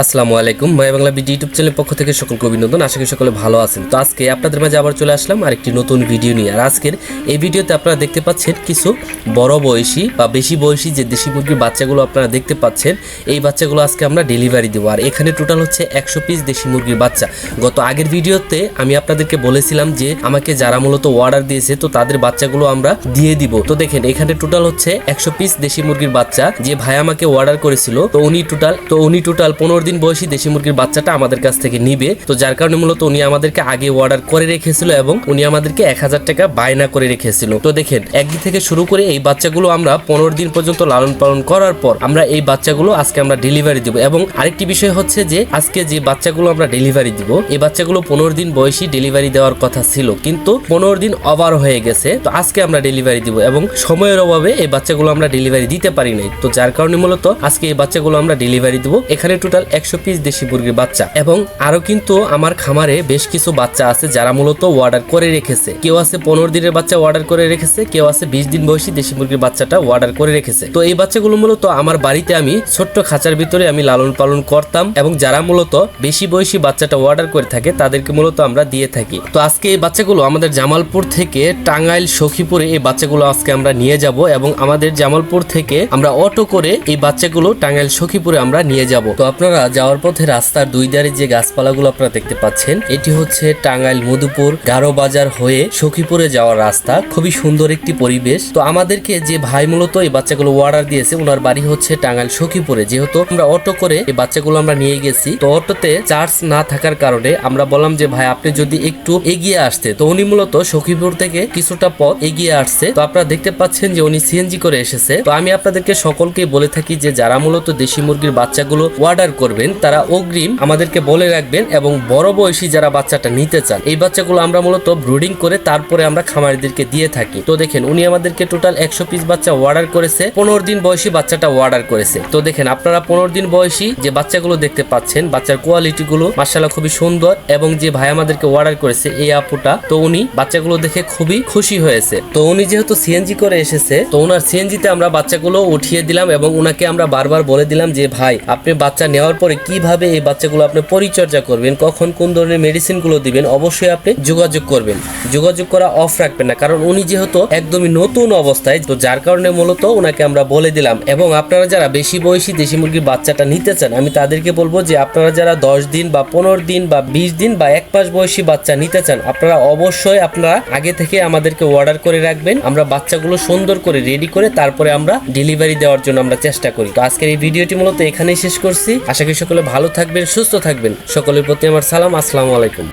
আসসালামু আলাইকুম। মায়া Bangla BD YouTube চ্যানেলের পক্ষ থেকে সকলকে অভিনন্দন। আশা করি সকলে ভালো আছেন। তো আজকে আপনাদের মাঝে আবার চলে আসলাম আরেকটি নতুন ভিডিও নিয়ে। আর আজকের এই ভিডিওতে আপনারা দেখতে পাচ্ছেন কিছু বড় বয়সী বা বেশি বয়সী যে দেশি মুরগির বাচ্চাগুলো আপনারা দেখতে পাচ্ছেন, এই বাচ্চাগুলো আজকে আমরা ডেলিভারি দেবো। আর এখানে টোটাল হচ্ছে একশো পিস দেশি মুরগির বাচ্চা। গত আগের ভিডিওতে আমি আপনাদেরকে বলেছিলাম যে আমাকে যারা মূলত অর্ডার দিয়েছে, তো তাদের বাচ্চাগুলো আমরা দিয়ে দিব। তো দেখেন, এখানে টোটাল হচ্ছে একশো পিস দেশি মুরগির বাচ্চা। যে ভাই আমাকে অর্ডার করেছিল, তো উনি টোটাল, তো উনি টোটাল পনেরো দিন বয়সী দেশি মুরগির বাচ্চাটা আমাদের কাছ থেকে নিবে। তো যার কারণে মূলত উনি আমাদেরকে আগে অর্ডার করে রেখেছিল এবং উনি আমাদেরকে এক হাজার টাকা বায়না করে রেখেছিল। তো দেখেন, একদিন থেকে শুরু করে এই বাচ্চাগুলো আমরা পনেরো দিন পর্যন্ত লালন পালন করার পর আমরা এই বাচ্চাগুলো আজকে আমরা ডেলিভারি দিব। এবং আরেকটি বিষয় হচ্ছে যে, আজকে যে বাচ্চাগুলো আমরা ডেলিভারি দিব, এই বাচ্চাগুলো পনেরো দিন বয়সী ডেলিভারি দেওয়ার কথা ছিল। কিন্তু পনেরো দিন ওভার হয়ে গেছে, তো আজকে আমরা ডেলিভারি দিব এবং সময়ের অভাবে এই বাচ্চাগুলো আমরা ডেলিভারি দিতে পারি নাই। তো যার কারণে মূলত আজকে এই বাচ্চাগুলো আমরা ডেলিভারি দিব। এখানে টোটাল একশো পিস দেশি মুরগির বাচ্চা। এবং আরও কিন্তু আমার খামারে বেশ কিছু বাচ্চা আছে যারা মূলত অর্ডার করে রেখেছে। কেউ আছে পনেরো দিনের বাচ্চা অর্ডার করে রেখেছে, কেউ আছে বিশ দিন বয়সী দেশি মুরগির বাচ্চাটা অর্ডার করে রেখেছে। তো এই বাচ্চাগুলো মূলত আমার বাড়িতে আমি ছোট্ট খাঁচার ভিতরে আমি লালন পালন করতাম এবং যারা মূলত বেশি বয়সী বাচ্চাটা অর্ডার করে থাকে, তাদেরকে মূলত আমরা দিয়ে থাকি। তো আজকে এই বাচ্চাগুলো আমাদের জামালপুর থেকে টাঙ্গাইল, সখীপুরে এই বাচ্চাগুলো আজকে আমরা নিয়ে যাব এবং আমাদের জামালপুর থেকে আমরা অটো করে এই বাচ্চাগুলো টাঙ্গাইল, সখীপুরে আমরা নিয়ে যাব। তো আপনারা যাওয়ার পথে রাস্তার দুই ধারে যে গাছপালাগুলো আপনারা দেখতে পাচ্ছেন, এটি হচ্ছে টাঙ্গাইল মধুপুর গারো বাজার হয়ে সখীপুরে যাওয়ার রাস্তা। খুবই সুন্দর একটি পরিবেশ। তো আমাদেরকে যে ভাই মূলত এই বাচ্চাগুলো অর্ডার দিয়েছে, ওনার বাড়ি হচ্ছে টাঙ্গাইল সখীপুরে। যেহেতু আমরা অটো করে এই বাচ্চাগুলো আমরা নিয়ে গেছি, তো অটোতে চার্জ না থাকার কারণে আমরা বললাম যে, ভাই, আপনি যদি একটু এগিয়ে আসতে। তো উনি মূলত সখীপুর থেকে কিছুটা পথ এগিয়ে আসছে। তো আপনারা দেখতে পাচ্ছেন যে উনি সিএনজি করে এসেছে। তো আমি আপনাদেরকে সকলকে বলে থাকি যে, যারা মূলত দেশি মুরগির বাচ্চাগুলো অর্ডার করবেন, তারা অগ্রিম আমাদেরকে বলে রাখবেন এবং বড় বয়সী যারা বাচ্চাটা নিতে চান, এই বাচ্চাগুলো আমরা মূলত ব্রুডিং করে তারপরে আমরা খামারিদেরকে দিয়ে থাকি। তো দেখেন, উনি আমাদেরকে টোটাল একশো পিস বাচ্চা অর্ডার করেছে, পনেরো দিন বয়সী বাচ্চাটা অর্ডার করেছে। তো দেখেন, আপনারা পনেরো দিন বয়সী যে বাচ্চাগুলো দেখতে পাচ্ছেন, বাচ্চার কোয়ালিটি গুলো মার্শাল্লাহ খুবই সুন্দর এবং যে ভাই আমাদেরকে অর্ডার করেছে, এই আপুটা, তো উনি বাচ্চাগুলো দেখে খুবই খুশি হয়েছে। তো উনি যেহেতু সিএনজি করে এসেছে, তো ওনার সিএনজিতে আমরা বাচ্চাগুলো উঠিয়ে দিলাম এবং ওনাকে আমরা বারবার বলে দিলাম যে, ভাই, আপনি বাচ্চা নেওয়ার পরে কীভাবে এই বাচ্চাগুলো আপনি পরিচর্যা করবেন, কখন কোন ধরনের মেডিসিনগুলো দিবেন, অবশ্যই আপনি যোগাযোগ করবেন। যোগাযোগ করা অফ রাখবেন না, কারণ উনি যেহেতু একদমই নতুন অবস্থায়, তো যার কারণে মূলত ওনাকে আমরা বলে দিলাম। এবং আপনারা যারা বেশি বয়সী দেশি মুরগির বাচ্চাটা নিতে চান, আমি তাদেরকে বলব যে আপনারা যারা দশ দিন বা পনেরো দিন বা বিশ দিন বা এক মাস বয়সী বাচ্চা নিতে চান, আপনারা অবশ্যই আপনারা আগে থেকে আমাদেরকে অর্ডার করে রাখবেন। আমরা বাচ্চাগুলো সুন্দর করে রেডি করে তারপরে আমরা ডেলিভারি দেওয়ার জন্য আমরা চেষ্টা করি। তো আজকের এই ভিডিওটি মূলত এখানেই শেষ করছি। আশা করি সকলে ভালো থাকবেন সুস্থ থাকবেন। সকলের প্রতি আমার সালাম আসসালামু আলাইকুম।